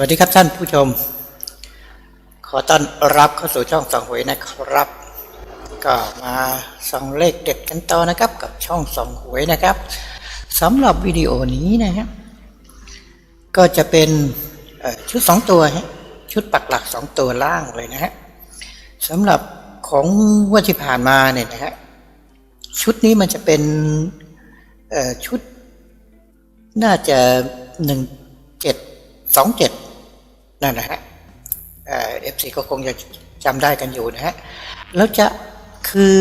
วัสดีครับท่านผู้ชม ขอต้อนรับเข้าสู่ช่องส่องหวยนะครับ ก็มาส่องเลขเด็ดกันต่อนะครับ กับช่องส่องหวยนะครับสำหรับวิดีโอนี้นะครับก็จะเป็นชุดสองตัวฮะชุดปักหลักสองตัวล่างเลยนะฮะสำหรับของวันที่ผ่านมาเนี่ยนะฮะชุดนี้มันจะเป็นชุด น่าจะหนึ่งเจ็ดสองเจ็ด นั่นนะฮะเอฟซีก็คงจะจำได้กันอยู่นะฮะแล้วจะคือ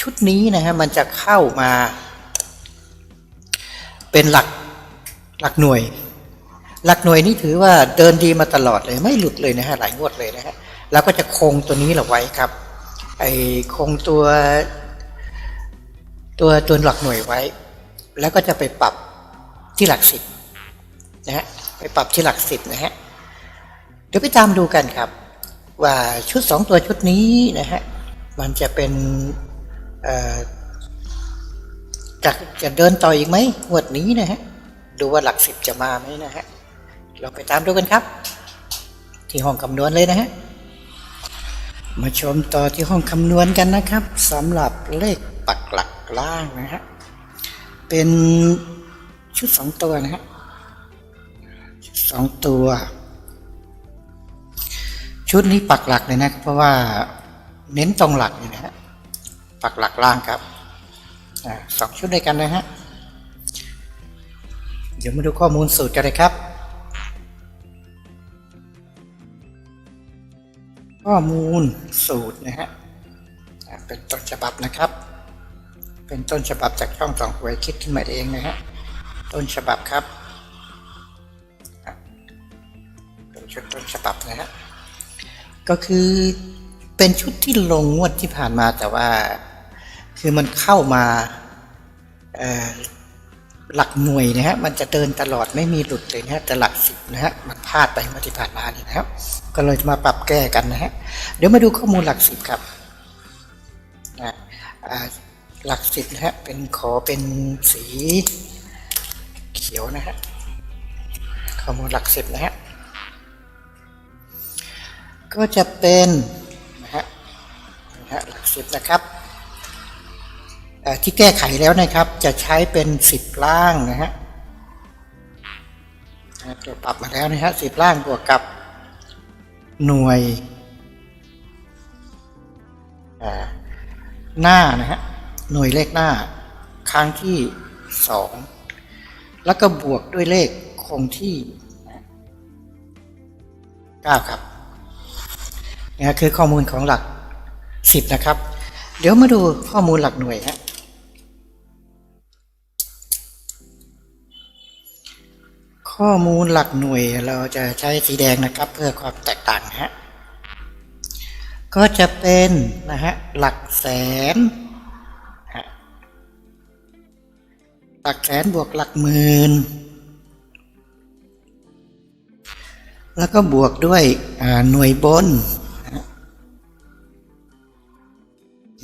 ชุดนี้นะฮะมันจะเข้ามา เป็นหลักหลักหน่วย หลักหน่วยนี่ถือว่าเดินดีมาตลอดเลยไม่หลุดเลยนะฮะหลายงวดเลยนะฮะแล้วก็จะคงตัวนี้เราไว้ครับ ไอ้คงตัว ตัวตัวหลักหน่วยไว้ แล้วก็จะไปปรับที่หลักสิบนะฮะไปปรับที่หลักสิบนะฮะ ดี๋ยวไปตามดูกันครับ ว่าชุดสองตัวชุดนี้นะฮะมันจะเป็นจะจะเดินต่ออีกไหมงวดนี้นะฮะดูว่าหลักสิบจะมาไหมนะฮะเราไปตามดูกันครับ ที่ห้องคำนวณเลยนะฮะมาชมต่อที่ห้องคำนวณกันนะครับสำหรับเลขปักหลักล่างนะฮะเป็นชุดสองตัวนะฮะสองตัว ชุดนี้ปักหลักเลยนะเพราะว่าเน้นตรงหลักเลยนะฮะปักหลักล่างครับอสองชุดด้วยกันนะฮะเดี๋ยวมาดูข้อมูลสูตรกันเลยครับ ข้อมูลสูตรนะฮะเป็นต้นฉบับนะครับ เป็นต้นฉบับจากช่องสองหวยคิดขึ้นมาเองนะฮะต้นฉบับครับเป็นชุดต้นฉบับนะฮะ ก็คือเป็นชุดที่ลงงวดที่ผ่านมาแต่ว่า คือมันเข้ามาหลักหน่วยนะฮะมันจะเดินตลอดไม่มีหลุดเลยนะฮะแต่หลักสิบนะฮะมันพลาดไปเมื่อที่ผ่านมานี่นะครับก็เลยมาปรับแก้กันนะฮะเดี๋ยวมาดูข้อมูลหลักสิบครับนะหลักสิบนะฮะเป็นขอเป็นสีเขียวนะฮะข้อมูลหลักสิบนะฮะ ก็จะเป็นนะฮะนะฮะหลักสิบนะครับที่แก้ไขแล้วนะครับจะใช้เป็นสิบล่างนะฮะตัวปรับมาแล้วนะฮะสิบล่างบวกกับหน่วยหน้านะฮะหน่วยเลขหน้าครั้งที่สองแล้วก็บวกด้วยเลขคงที่เก้าครับ นี่คือข้อมูลของหลักสิบนะครับ เดี๋ยวมาดูข้อมูลหลักหน่วยฮะข้อมูลหลักหน่วยเราจะใช้สีแดงนะครับเพื่อความแตกต่างฮะก็จะเป็นนะฮะหลักแสนหลักแสนบวกหลักหมื่นแล้วก็บวกด้วยหน่วยบน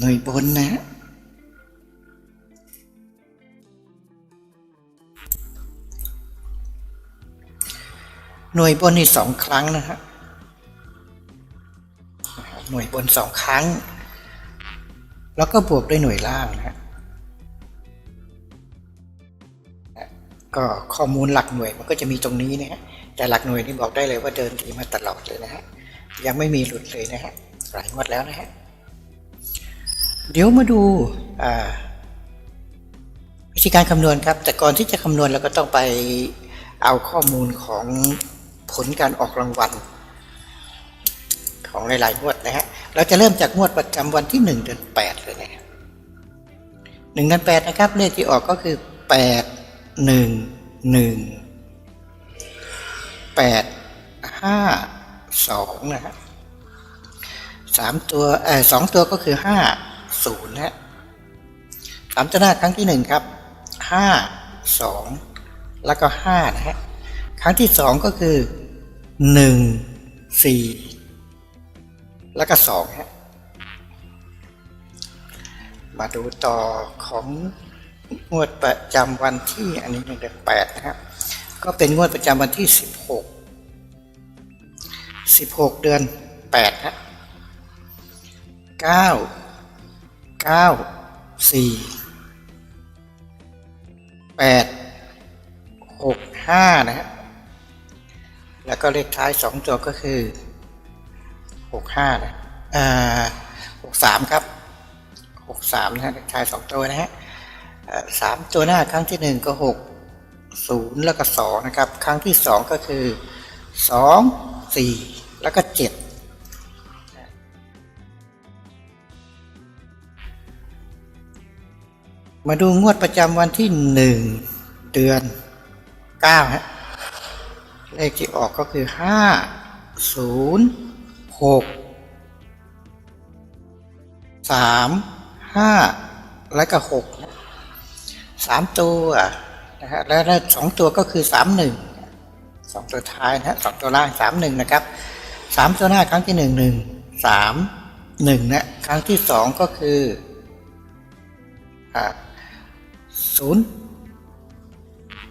หน่วยบนนะ หน่วยบนนี่สองครั้งนะฮะหน่วยบนสองครั้ง แล้วก็บวกด้วยหน่วยล่างนะฮะก็ข้อมูลหลักหน่วยมันก็จะมีตรงนี้นะฮะแต่หลักหน่วยนี่บอกได้เลยว่าเดินดีมาตลอดเลยนะฮะยังไม่มีหลุดเลยนะฮะหลายงวดแล้วนะฮะ เดี๋ยวมาดูวิธีการคำนวณครับ แต่ก่อนที่จะคำนวณเราก็ต้องไปเอาข้อมูลของผลการออกรางวัล ของหลายๆงวดนะฮะ เราจะเริ่มจากงวดประจำวันที่หนึ่งเดือนแปดเลยนะหนึ่งเดือนแปดนะครับเลขที่ออกก็คือแปดหนึ่งหนึ่งแปดห้าสองนะฮะสามตัวเออสองตัวก็คือห้า ศูนย์นะฮะสามตัวหน้าครั้งที่หนึ่งครับห้าสองแล้วก็ห้านะฮะครั้งที่สองก็คือหนึ่งสี่แล้วก็สองฮะมาดูต่อของงวดประจำวันที่อันนี้หนึ่งเดือนแปดนะครับ ก็เป็นงวดประจำวันที่สิบหกสิบหกเดือนแปดฮะเก้า เก้าสี่แปดหกห้านะฮะแล้วก็เลขท้ายสองตัวก็คือหกห้านะอ่าหกสามครับหกสามนะฮะเลขท้ายสองตัวนะฮะสามตัวหน้าครั้งที่หนึ่งก็หกศูนย์แล้วก็สองนะครับ ครั้งที่สองก็คือสองสี่แล้วก็เจ็ด มาดูงวดประจำวันที่หนึ่งเดือนเก้าฮะเลขที่ออกก็คือห้าศูนย์หกสามห้าแล้วก็หกสามตัวนะฮะแล้วแล้วสองตัวก็คือสามหนึ่งสองตัวท้ายนะฮะสองตัวล่างสามหนึ่งนะครับสามตัวหน้าครั้งที่หนึ่งหนึ่งสามหนึ่งนะครั้งที่สองก็คืออ่า ศูนย์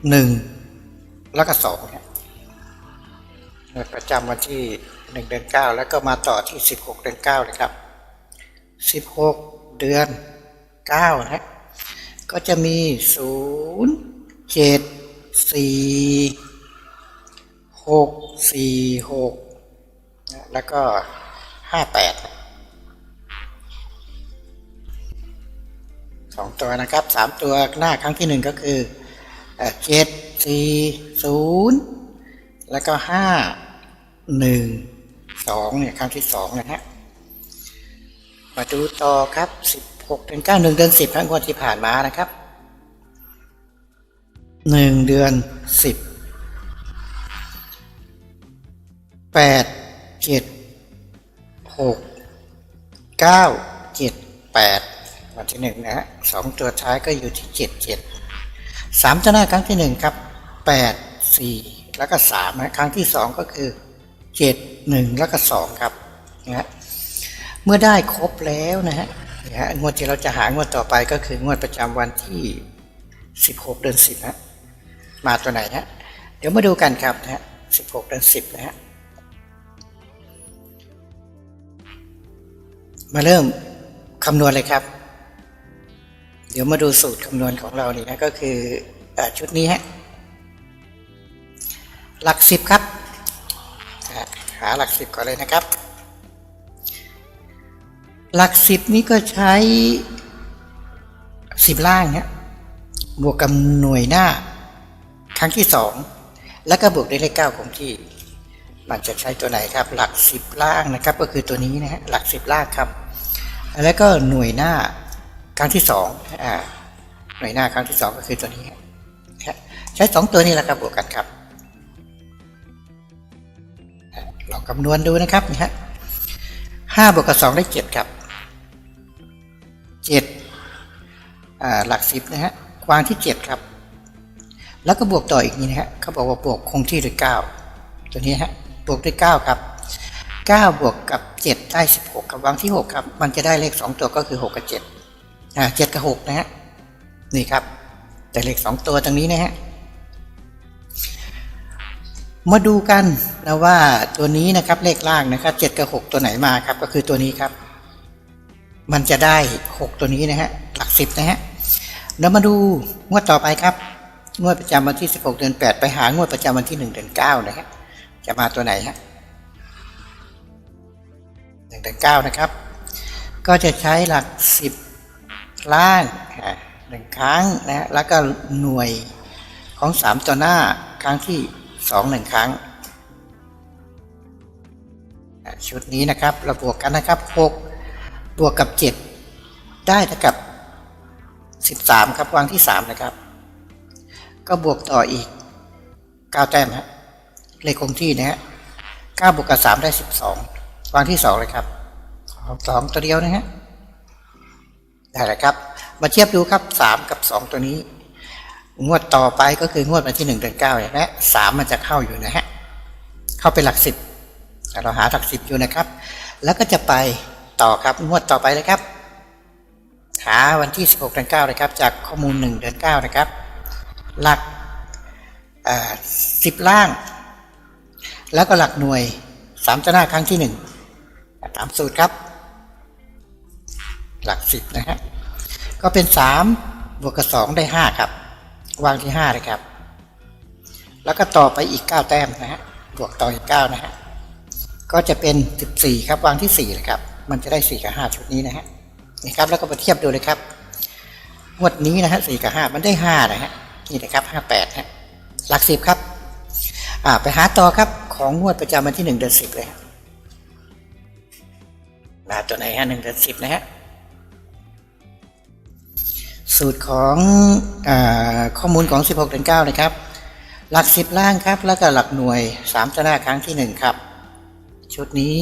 หนึ่งแล้วก็สองเนี่ยประจำวันที่หนึ่งเดือนเก้าแล้วก็มาต่อที่สิบหกเดือนเก้าเลยครับสิบหกเดือนเก้านะก็จะมีศูนย์เจ็ดสี่หกสี่หกแล้วก็ห้าแปด สองตัวนะครับสามตัวหน้าครั้งที่หนึ่งก็คือเจ็ดสี่ศูนย์แล้วก็ห้าหนึ่งสองเนี่ยครั้งที่สองนะฮะมาดูต่อครับสิบหกเดือนเก้าหนึ่งเดือนสิบทั้งวันที่ผ่านมานะครับหนึ่งเดือนสิบแปดเจ็ดหกเก้าเจ็ดแปด ที่หนึ่งนะฮะสองตัวท้ายก็อยู่ที่เจ็ดเจ็ดสามตัวหน้าครั้งที่หนึ่งครับแปดสี่แล้วก็สามนะครั้งที่สองก็คือเจ็ดหนึ่งแล้วก็สองครับนะฮะเมื่อได้ครบแล้วนะฮะนะฮะงวดที่เราจะหางวดต่อไปก็คืองวดประจำวันที่สิบหกเดือนสิบนะมาตัวไหนฮะเดี๋ยวมาดูกันครับนะฮะสิบหกเดือนสิบนะฮะมาเริ่มคำนวณเลยครับ เดี๋ยวมาดูสูตรคำนวณของเรานี่นะก็คืออชุดนี้ฮะหลักสิบครับ หาหลักสิบก่อนเลยนะครับ หลักสิบนี้ก็ใช้สิบล่างเนี่ยบวกกับหน่วยหน้า ครั้งที่สองแล้วก็บวกด้วยเลขเก้าคงที่ มันจะใช้ตัวไหนครับ หลักสิบล่างนะครับ ก็คือตัวนี้นะฮะหลักสิบล่างครับ แล้วก็หน่วยหน้า รั้งที่สองอ่าหน่วยหน้าครั้งที่สองก็คือตัวนี้ใช้สองตัวนี้แหละครับบวกกันครับลองคำนวณดูนะครับนี่ฮะห้าบวกกับสองได้เจ็ดครับเจ็ดหลักสิบนะฮะวางที่เจ็ดครับ แล้วก็บวกต่ออีกนี่นะฮะเขาบอกว่าบวกคงที่ด้วยเก้าตัวนี้ฮะบวกด้วยเก้าครับ9บวกกับ7ได้16กับวางที่6ครับ มันจะได้เลข2ตัวก็คือ6กับ7 อ่า7กับ6นะฮะนี่ครับ แต่เลข2ตัวตรงนี้นะฮะมาดูกันนะว่าตัวนี้นะครับเลขล่างนะครับ7กับ6ตัวไหนมาครับ ก็คือตัวนี้ครับ มันจะได้6ตัวนี้นะฮะหลัก10นะฮะแล้วมาดูงวดต่อไปครับ งวดประจำวันที่16เดือน8ไปหางวดประจำวันที่1เดือน9นะฮะจะมาตัวไหนฮะหนึ่งถึงเก้านะครับ ก็จะใช้หลักสิบ ล่างหนึ่งครั้งนะแล้วก็หน่วยของสามตัวหน้าครั้งที่สองหนึ่งครั้ง ชุดนี้นะครับเราบวกกันนะครับหกบวกกับเจ็ดได้เท่ากับสิบสามครับวางที่สามนะครับ ก็บวกต่ออีกเก้าแต้มฮะเลขคงที่นะฮะเก้าบวกกับสามได้สิบสองวางที่สองเลยครับสองตัวเดียวนะฮะ ได้แล้วครับ มาเทียบดูครับสามกับสองตัวนี้ งวดต่อไปก็คืองวดวันที่หนึ่งเดือนเก้าเนี่ยนะสามมันจะเข้าอยู่นะฮะ เข้าเป็นหลักสิบเราหาหลักสิบอยู่นะครับ แล้วก็จะไปต่อครับงวดต่อไปเลยครับ หาวันที่สิบหกเดือนเก้าเลยครับ จากข้อมูลหนึ่งเดือนเก้านะครับ หลักสิบล่าง แล้วก็หลักหน่วยสามตัวหน้าครั้งที่หนึ่งตามสูตรครับ หลักสิบนะฮะก็เป็นสามบวกกับสองได้ห้าครับ วางที่ห้าเลยครับ แล้วก็ต่อไปอีกเก้าแต้มนะฮะบวกต่ออีกเก้านะฮะก็จะเป็นสิบสี่ครับวางที่สี่เลยครับ มันจะได้สี่กับห้าชุดนี้นะฮะนี่ครับแล้วก็มาเทียบดูเลยครับงวดนี้นะฮะสี่กับห้ามันได้ห้านะฮะนี่นะครับห้าแปดฮะหลักสิบครับ อ่าไปหาต่อครับของงวดประจำวันที่หนึ่งเดือนสิบเลยฮะตัวไหนฮะหนึ่งเดือนสิบนะฮะ สูตรของอข้อมูลของ 16เดือน9นะครับ หลัก 10 ล่างครับ แล้วก็หลักหน่วย3ตัวหน้าครั้งที่ 1 ครับ ชุดนี้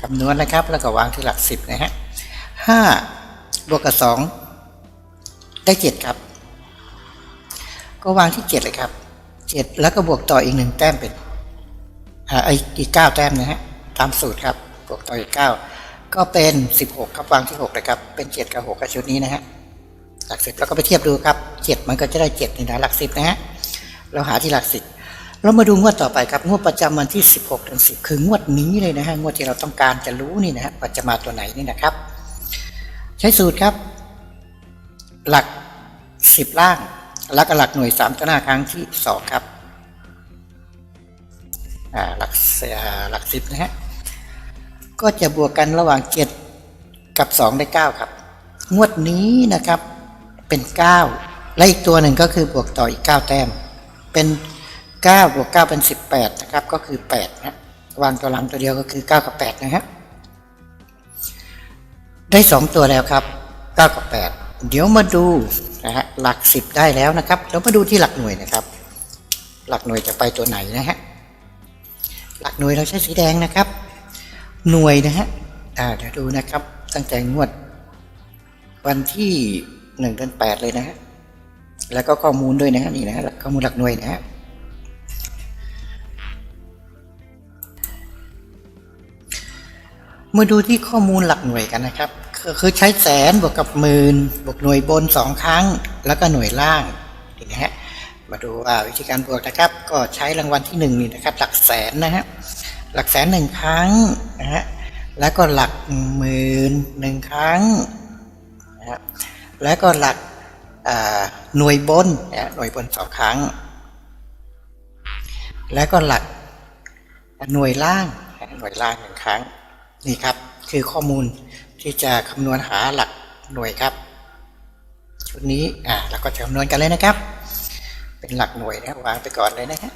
คำนวณนะครับ แล้วก็วางที่หลัก 10 นะฮะ5บวกกับ 2 ได้ 7 ครับ ก็วางที่ 7 เลยครับ 7 แล้วก็บวกต่ออีก 1 แต้มเป็นไอ้อีก 9 แต้มนะฮะ ตามสูตรครับ บวกต่ออีก 9 ก็เป็น 16 ครับวางที่6เลยครับ เป็น 7 กับ 6กับชุดนี้นะฮะ หลักสิบแล้วก็ไปเทียบดูครับเจ็ดมันก็จะได้เจ็ดนี่นะหลักสิบนะฮะเราหาที่หลักสิบเรามาดูงวดต่อไปครับงวดประจำวันที่ 16ถึง10 คืองวดนี้เลยนะฮะงวดที่เราต้องการจะรู้นี่นะฮะว่าจะมาตัวไหนนี่นะครับ ใช้สูตรครับ หลัก 10 ล่างแล้วก็หลักหน่วย 3 ตัวหน้าครั้งที่ 2 ครับอ่าหลักหลักสิบนะฮะก็จะบวกกันระหว่าง 7 กับ 2 ได้ 9 ครับ งวดนี้นะครับ เป็น 9 และอีกตัวหนึ่งก็คือบวกต่ออีก 9 แต้ม เป็น 9 บวก 9 เป็น 18 นะครับ ก็คือ8นะวางตัวหลังตัวเดียวก็คือ 9 กับ 8 นะฮะได้ 2 ตัวแล้วครับ 9 กับ 8 เดี๋ยวมาดูนะฮะหลัก 10 ได้แล้วนะครับแล้วมาดูที่หลักหน่วยนะครับ หลักหน่วยจะไปตัวไหนนะฮะหลักหน่วยเราใช้สีแดงนะครับ หน่วยนะฮะเดี๋ยวดูนะครับ ตั้งแต่งวดวันที่ หนึ่งเดือนแปดเลยนะฮะแล้วก็ข้อมูลด้วยนะฮะนี่นะฮะข้อมูลหลักหน่วยนะฮะมาดูที่ข้อมูลหลักหน่วยกันนะครับ คือใช้แสนบวกกับหมื่นบวกหน่วยบนสองครั้ง แล้วก็หน่วยล่างนี่นะฮะมาดูว่าวิธีการบวกนะครับ ก็ใช้รางวัลที่หนึ่งนี่นะครับ หลักแสนนะฮะหลักแสนหนึ่งครั้งนะฮะแล้วก็หลักหมื่นหนึ่งครั้งนะครับ แล้วก็หลักหน่วยบนนะหน่วยบนสองครั้ง แล้วก็หลักหน่วยล่างหน่วยล่างหนึ่งครั้งนี่ครับคือข้อมูลที่จะคำนวณหาหลักหน่วยครับชุดนี้อ่าเราก็จะคำนวณกันเลยนะครับ เป็นหลักหน่วยนะวางไปก่อนเลยนะฮะ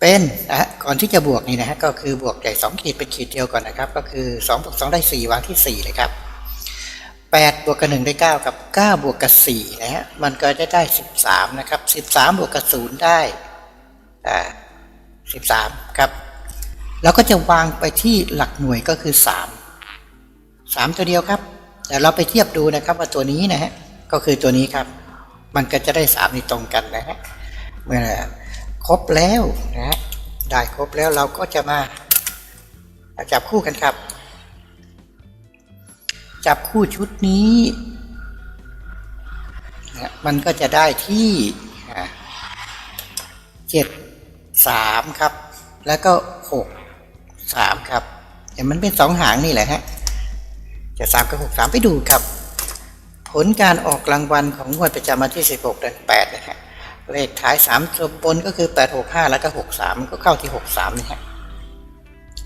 เป็นนะฮะก่อนที่จะบวกนี่นะฮะก็คือบวกใหญ่สองขีดเป็นขีดเดียวก่อนนะครับ ก็คือสองบวกสองได้สี่วางที่สี่เลยครับ 8บวกกับ1ได้ 9 กับ 9 บวกกับ4นะฮะมันก็จะได้ 13 นะครับ 13 บวกกับ 0 ได้อ่า13 ครับเราก็จะวางไปที่หลักหน่วยก็คือ 3 3 ตัวเดียวครับแต่เราไปเทียบดูนะครับว่าตัวนี้นะฮะก็คือตัวนี้ครับ มันก็จะได้3นี่ตรงกันนะฮะเมื่อครบแล้วนะฮะได้ครบแล้วเราก็จะมาจับคู่กันครับ จับคู่ชุดนี้นะมันก็จะได้ที่เจ็ดสามครับ แล้วก็หกสามครับแต่มันเป็นสองหางนี่แหละฮะเจ็ดสามกับหกสามไปดูครับ ผลการออกรางวัลของงวดประจำวันที่สิบหกเดือนแปดนะฮะเลขท้ายสามตัวบนก็คือแปดหกห้าแล้วก็หกสามมันก็เข้าที่หกสามนี่ฮะ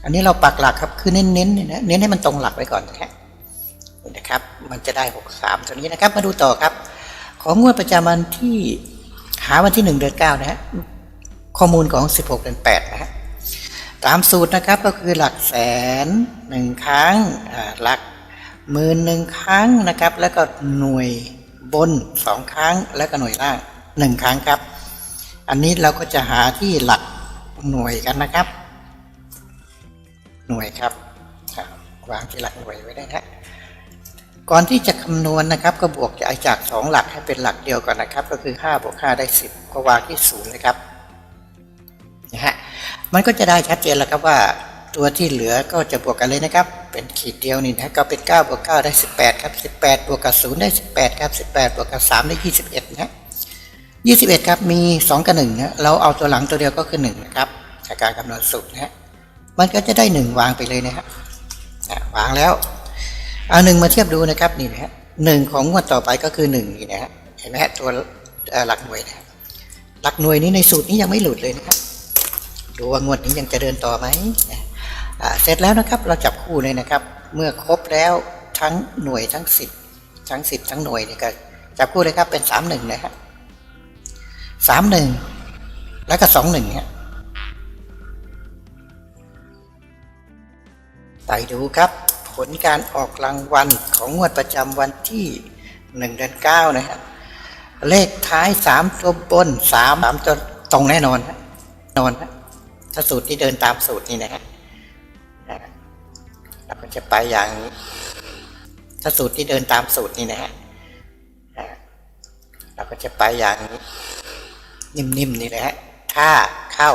อันนี้เราปักหลักครับคือเน้นๆเนี่ยนะเน้นให้มันตรงหลักไว้ก่อนนะฮะ นี่นะครับ มันจะได้ 63 ตัวนี้นะครับ มาดูต่อครับ ของงวดประจำวันที่หาวันที่ 1 เดือน 9 นะฮะ ข้อมูลของ 16 เดือน 8 นะฮะ ตามสูตรนะครับก็คือหลักแสนหนึ่งครั้ง หลักหมื่นหนึ่งครั้งนะครับ แล้วก็หน่วยบนสองครั้ง แล้วก็หน่วยล่างหนึ่งครั้งครับ อันนี้เราก็จะหาที่หลักหน่วยกันนะครับ หน่วยครับวางที่หลักหน่วยไว้ได้นะฮะ ก่อนที่จะคำนวณนะครับ ก็บวกจากสองหลักให้เป็นหลักเดียวก่อนนะครับ ก็คือ5บวก5ได้ 10 ก็วางที่ศูนย์เลยครับนะฮะมันก็จะได้ชัดเจนแล้วครับว่าตัวที่เหลือก็จะบวกกันเลยนะครับ เป็นขีดเดียวนี่นะก็เป็น9บวก9ได้ 18 ครับ 18 บวกกับ0ได้ 18 ครับ 18 บวกกับ3ได้ 21 นะ21 ครับ มี 2 กับ1นะเราเอาตัวหลังตัวเดียวก็คือ1นะครับจากการคำนวณสูตรนะฮะมันก็จะได้หนึ่งวางไปเลยนะฮะวางแล้ว เอาหนึ่งมาเทียบดูนะครับนี่นะฮะหนึ่งของงวดต่อไปก็คือหนึ่งนี่นะฮะเห็นไหมฮะตัวหลักหน่วยนะหลักหน่วยนี้ในสูตรนี้ยังไม่หลุดเลยนะครับ ดูว่างวดนี้ยังจะเดินต่อไหมเสร็จแล้วนะครับเราจับคู่เลยนะครับ เมื่อครบแล้วทั้งหน่วยทั้งสิบทั้งสิบทั้งหน่วยนี่ก็จับคู่เลยครับเป็นสามหนึ่งนะฮะสามหนึ่งแล้วก็สองหนึ่งฮะไปดูครับ ลการออกรางวัลของงวดประจำวันที่หนึ่งเดือนเก้านะฮะเลขท้ายสามตัวบนสามสามตัวตรงแน่นอนฮะนอนฮะถ้าสูตรที่เดินตามสูตรนี่นะฮะเราก็จะไปอย่างนี้ถ้าสูตรที่เดินตามสูตรนี่นะฮะเราก็จะไปอย่างนี้นิ่มๆนี่แหละฮะถ้าเข้า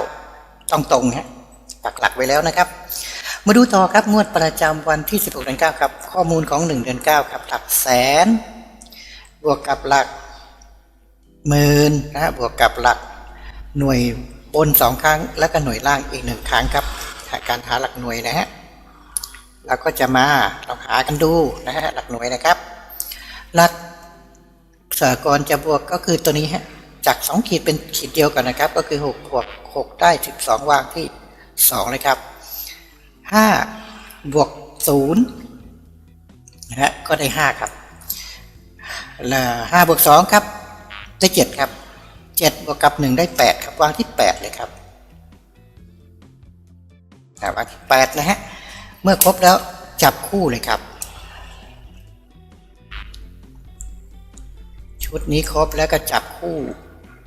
ต้องตรงฮะปักหลักไว้แล้วนะครับ มาดูต่อครับงวดประจำวันที่ 16เดือน9ครับ ข้อมูลของ 1 เดือน 9 ครับ หลักแสน บวกกับหลักหมื่นนะฮะบวกกับหลักหน่วยบนสองครั้ง แล้วก็หน่วยล่างอีกหนึ่งครั้งครับาการหาหลักหน่วยนะฮะเราก็จะมาลองหากันดูนะฮะหลักหน่วยนะครับ หลักสากลจะบวกก็คือตัวนี้ฮะจากสองขีดเป็นขีดเดียวกันนะครับ ก็คือหกบวกหกได้สิบสองวางที่สองเลยครับ ห้าบวกศูนย์นะฮะก็ได้ห้าครับแล้วห้าบวกสองครับ ได้เจ็ดครับเจ็ดบวกกับหนึ่งได้แปดครับ วางที่แปดเลยครับอ่วางที่แปดนะฮะ เมื่อครบแล้วจับคู่เลยครับ ชุดนี้ครบแล้วก็จับคู่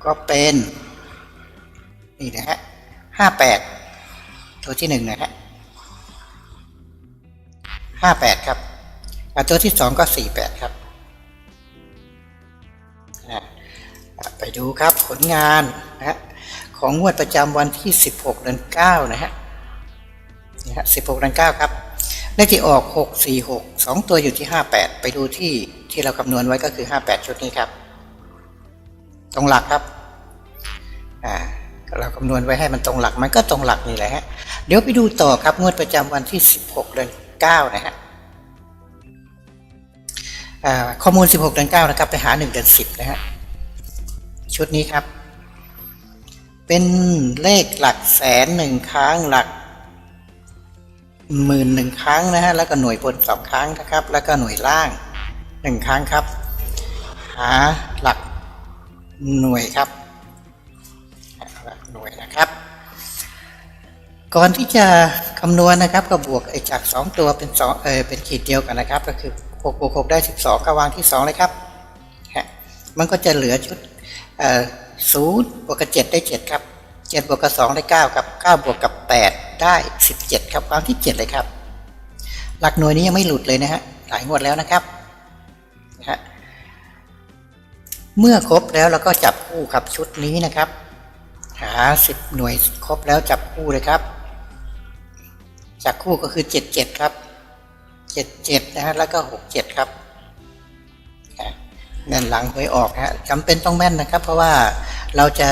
ก็เป็น นี่นะฮะห้าแปดตัวที่หนึ่งนะฮะ ห้าแปดครับอะตัวที่สองก็สี่แปดครับ ไปดูครับผลงานนะฮะของงวดประจำวันที่สิบหกเดือนเก้านะฮะนี่ฮะสิบหกเดือนเก้าครับเลขที่ออกหกสี่หกสองตัวอยู่ที่ห้าแปดไปดูที่ที่เราคำนวณไว้ก็คือห้าแปดชุดนี้ครับ ตรงหลักครับอ่าเราคำนวณไว้ให้มันตรงหลักมันก็ตรงหลักนี่แหละฮะเดี๋ยวไปดูต่อครับงวดประจำวันที่สิบหกเดือน 9 นะฮะข้อมูล 16 เดือน 9 นะครับ ไปหา 1 เดือน 10 นะฮะ ชุดนี้ครับ เป็นเลขหลักแสนหนึ่งครั้งหลักหมื่นหนึ่งครั้งนะฮะ แล้วก็หน่วยบนสองครั้งนะครับ แล้วก็หน่วยล่างหนึ่งครั้งครับ หาหลักหน่วยครับ ก่อนที่จะคำนวณนะครับก็บวกไอ้จาก 2 ตัวเป็น2เออเป็นขีดเดียวกันนะครับ ก็คือ6บวก6ได้ 12 ก็วางที่ 2 เลยครับฮะมันก็จะเหลือชุดเอ่อศูนย์บวกกับ7ได้ 7 ครับ 7 บวกกับ 2 ได้ 9 ครับ 9 บวกกับ 8 ได้ 17 ครับวางที่ 7 เลยครับ หลักหน่วยนี้ยังไม่หลุดเลยนะฮะหลายงวดแล้วนะครับฮะเมื่อครบแล้วเราก็จับคู่กับชุดนี้นะครับ หา 10 หน่วยครบแล้วจับคู่เลยครับ จากคู่ก็คือเจ็ดเจ็ดครับเจ็ดเจ็ดนะฮะแล้วก็หกเจ็ดครับอะแม่นหลังหวยออกฮะจำเป็นต้องแม่นนะครับ เพราะว่าเราจะ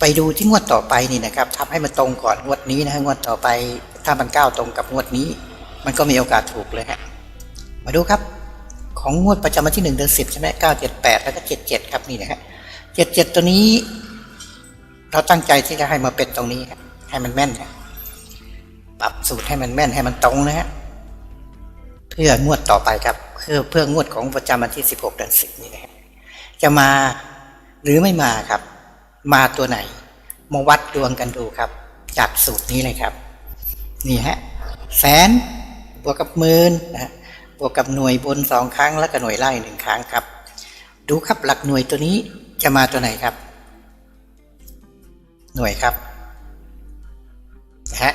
ไปดูที่งวดต่อไปนี่นะครับทำให้มันตรงก่อนงวดนี้นะฮะงวดต่อไปถ้ามันก้าวตรงกับงวดนี้ มันก็มีโอกาสถูกเลยฮะมาดูครับ ของงวดประจำวันที่หนึ่งเดือนสิบใช่ไหมเก้าเจ็ดแปดแล้วก็เจ็ดเจ็ดครับนี่นะฮะเจ็ดเจ็ดตัวนี้ เราตั้งใจที่จะให้มาเป็นตรงนี้ครับให้มันแม่นครับ ปรับสูตรให้มันแม่นให้มันตรงนะฮะเพื่องวดต่อไปครับเพื่อเพื่องวดของประจำวันที่16เดือน10นี่นะฮะจะมาหรือไม่มาครับ มาตัวไหนมาวัดดวงกันดูครับ จากสูตรนี้เลยครับ นี่ฮะแสนบวกกับหมื่นนะฮะบวกกับหน่วยบนสองครั้งแล้วก็หน่วยไล่หนึ่งครั้งครับ ดูครับหลักหน่วยตัวนี้จะมาตัวไหนครับ หน่วยครับนะฮะ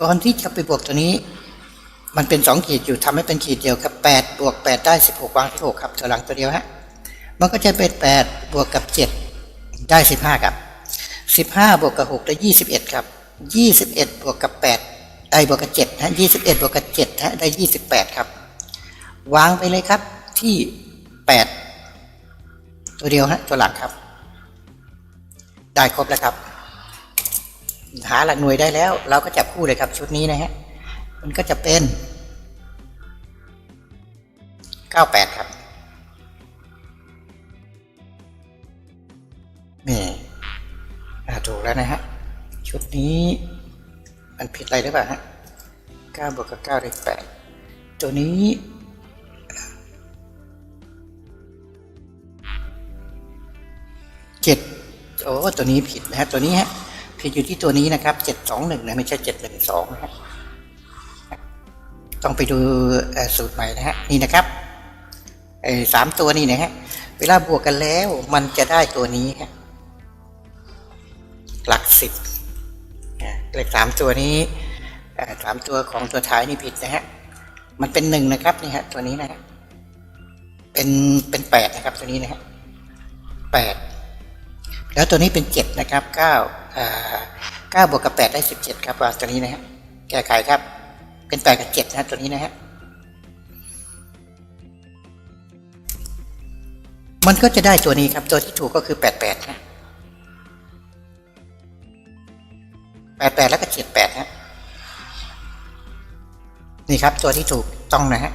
ก่อนที่จะไปบวกตัวนี้ มันเป็นสองขีดอยู่ทำให้เป็นขีดเดียวกับแปดบวกแปดได้สิบหกวางที่หกครับตัวหลังตัวเดียวฮะมันก็จะเป็นแปดบวกกับเจ็ดได้สิบห้าครับสิบห้าบวกกับหกได้ยี่สิบเอ็ดครับยี่สิบเอ็ดบวกกับแปดได้บวกกับเจ็ดฮะยี่สิบเอ็ดบวกกับเจ็ดฮะได้ยี่สิบแปดครับวางไปเลยครับที่แปดตัวเดียวฮะตัวหลังครับ ได้ครบแล้วครับ หาหลักหน่วยได้แล้ว เราก็จับคู่เลยครับชุดนี้นะฮะ มันก็จะเป็น 98 ครับนี่ถูกแล้วนะฮะ ชุดนี้มันผิดอะไรหรือเปล่าฮะ9บวกกับ9ได้8ตัวนี้เจ็ดโอ้ตัวนี้ผิดนะฮะตัวนี้ฮะ ผิดอยู่ที่ตัวนี้นะครับเจ็ดสองหนึ่งนะไม่ใช่เจ็ดหนึ่งสองนะฮะต้องไปดูสูตรใหม่นะฮะนี่นะครับไอ้สามตัวนี้นะฮะเวลาบวกกันแล้วมันจะได้ตัวนี้ฮะหลักสิบเลขสามตัวนี้สามตัวของตัวท้ายนี่ผิดนะฮะมันเป็นหนึ่งนะครับนี่ฮะตัวนี้นะฮะเป็นเป็นแปดนะครับตัวนี้นะฮะแปดแล้วตัวนี้เป็นเจ็ดนะครับเก้า เก้าบวกกับแปดได้สิบเจ็ดครับตัวนี้นะฮะแก้ไขครับ เป็นแปดกับเจ็ดนะฮะตัวนี้นะฮะมันก็จะได้ตัวนี้ครับ ตัวที่ถูกก็คือแปดแปดนะแปดแปดแล้วก็เจ็ดแปดฮะนี่ครับตัวที่ถูกต้องนะฮะ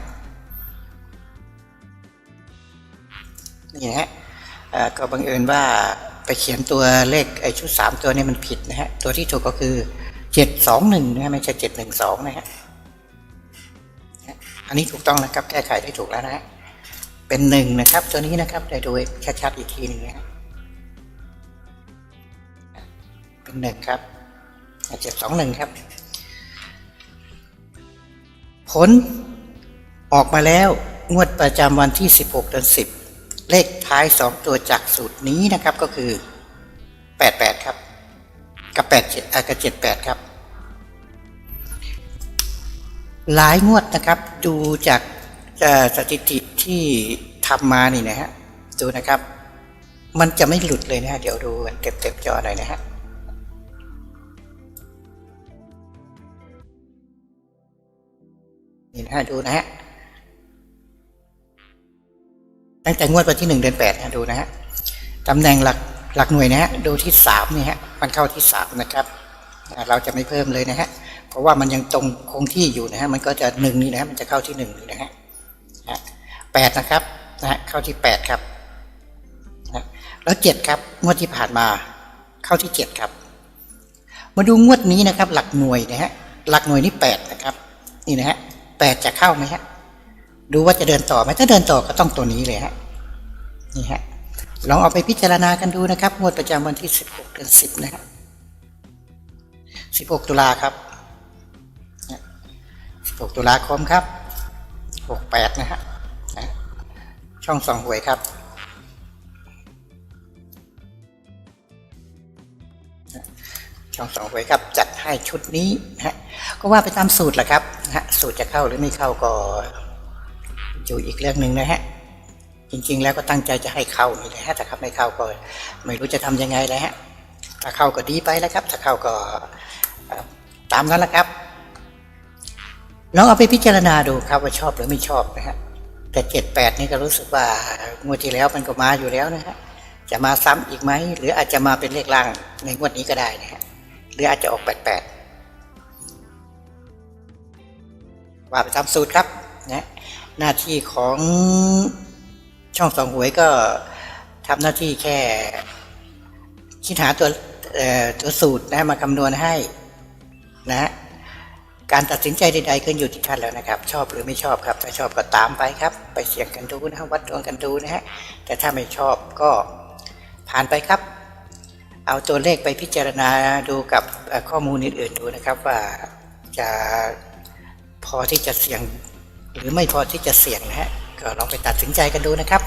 นี่นะฮะก็บังเอิญว่า ไปเขียนตัวเลขไอ้ชุดสามตัวนี้มันผิดนะฮะ ตัวที่ถูกก็คือเจ็ดสองหนึ่งนะฮะไม่ใช่เจ็ดหนึ่งสองนะฮะ อันนี้ถูกต้องนะครับ แก้ไขได้ถูกแล้วนะฮะ เป็นหนึ่งนะครับ ตัวนี้นะครับได้ดูชัดๆอีกทีหนึ่งนะเป็นหนึ่งครับเจ็ดสองหนึ่งครับ ผลออกมาแล้วงวดประจำวันที่ 16เดือน10 เลขท้าย 2 ตัวจากสูตรนี้นะครับก็คือ 88 ครับ กับ87อะกับ78 ครับ หลายงวดนะครับ ดูจากสถิติที่ทำมานี่นะฮะดูนะครับ มันจะไม่หลุดเลยนะฮะเดี๋ยวดูกันเต็มๆจอหน่อยนะฮะนี่นะฮะดูนะฮะ ตั้งแต่งวดวันที่หนึ่งเดือนแปดนะดูนะฮะตำแหน่งหลักหลักหน่วยนะฮะดูที่สามนี่ฮะมันเข้าที่สามนะครับ เราจะไม่เพิ่มเลยนะฮะเพราะว่ามันยังตรงคงที่อยู่นะฮะมันก็จะหนึ่งนี่นะฮะมันจะเข้าที่หนึ่งนี่นะฮะนะแปดนะครับนะฮะเข้าที่แปดครับนะแล้วเจ็ดครับงวดที่ผ่านมาเข้าที่เจ็ดครับ มาดูงวดนี้นะครับ หลักหน่วยนะฮะหลักหน่วยนี่แปดนะครับ นี่นะฮะแปดจะเข้าไหมฮะ ดูว่าจะเดินต่อไหมถ้าเดินต่อก็ต้องตัวนี้เลยฮะนี่ฮะลองเอาไปพิจารณากันดูนะครับงวดประจำวันที่ 16เดือน10 นะฮะ16 ตุลาครับ 16 ตุลาคมครับ 68 นะฮะนะช่องสองหวยครับช่องสองหวยครับ จัดให้ชุดนี้นะฮะก็ว่าไปตามสูตรแหละครับนะฮะสูตรจะเข้าหรือไม่เข้าก็ อยู่อีกเรื่องหนึ่งนะฮะ จริงๆแล้วก็ตั้งใจจะให้เข้านี่แหละฮะแต่ครับไม่เข้าก็ไม่รู้จะทำยังไงเลยฮะ ถ้าเข้าก็ดีไปแล้วครับ ถ้าเข้าก็ตามนั้นแหละครับลองเอาไปพิจารณาดูครับว่าชอบหรือไม่ชอบนะฮะแต่เจ็ดแปดนี่ก็รู้สึกว่างวดที่แล้วมันก็มาอยู่แล้วนะฮะจะมาซ้ำอีกไหมหรืออาจจะมาเป็นเลขล่างในงวดนี้ก็ได้นะฮะหรืออาจจะออกแปดแปดว่าไปตามสูตรครับนะ หน้าที่ของช่องสองหวยก็ทำหน้าที่แค่คิดหาตัวตัวสูตรนะมาคำนวณให้นะการตัดสินใจใดๆขึ้นอยู่ที่ท่านแล้วนะครับ ชอบหรือไม่ชอบครับ ถ้าชอบก็ตามไปครับ ไปเสี่ยงกันดูนะวัดดวงกันดูนะฮะแต่ถ้าไม่ชอบก็ผ่านไปครับ เอาตัวเลขไปพิจารณาดูกับข้อมูลอื่นๆดูนะครับ ว่าจะพอที่จะเสี่ยง หรือไม่พอที่จะเสี่ยงนะฮะก็ลองไปตัดสินใจกันดูนะครับ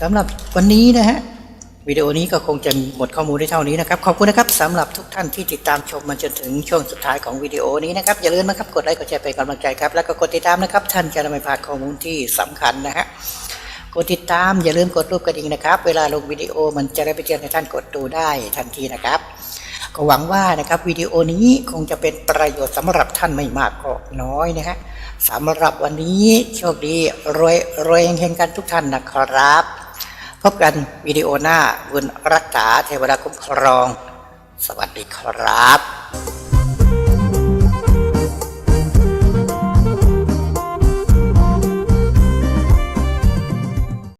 สำหรับวันนี้นะฮะวิดีโอนี้ก็คงจะหมดข้อมูลได้เท่านี้นะครับ ขอบคุณนะครับสำหรับทุกท่านที่ติดตามชมมาจนถึงช่วงสุดท้ายของวิดีโอนี้นะครับ อย่าลืมนะครับกดไลค์กดแชร์เป็นกำลังใจครับ แล้วก็กดติดตามนะครับ ท่านจะไม่พลาดข้อมูลที่สำคัญนะฮะกดติดตามอย่าลืมกดรูปกระดิ่งนะครับ เวลาลงวิดีโอมันจะได้ไปแจ้งให้ท่านกดดูได้ทันทีนะครับ ก็หวังว่านะครับวิดีโอนี้คงจะเป็นประโยชน์สำหรับท่านไม่มากก็น้อยนะฮะสำหรับวันนี้โชคดีรวยรวยเฮงกันทุกท่านนะครับ พบกันวิดีโอหน้าบุญรักษาเทวดาคุ้มครอง สวัสดีครับ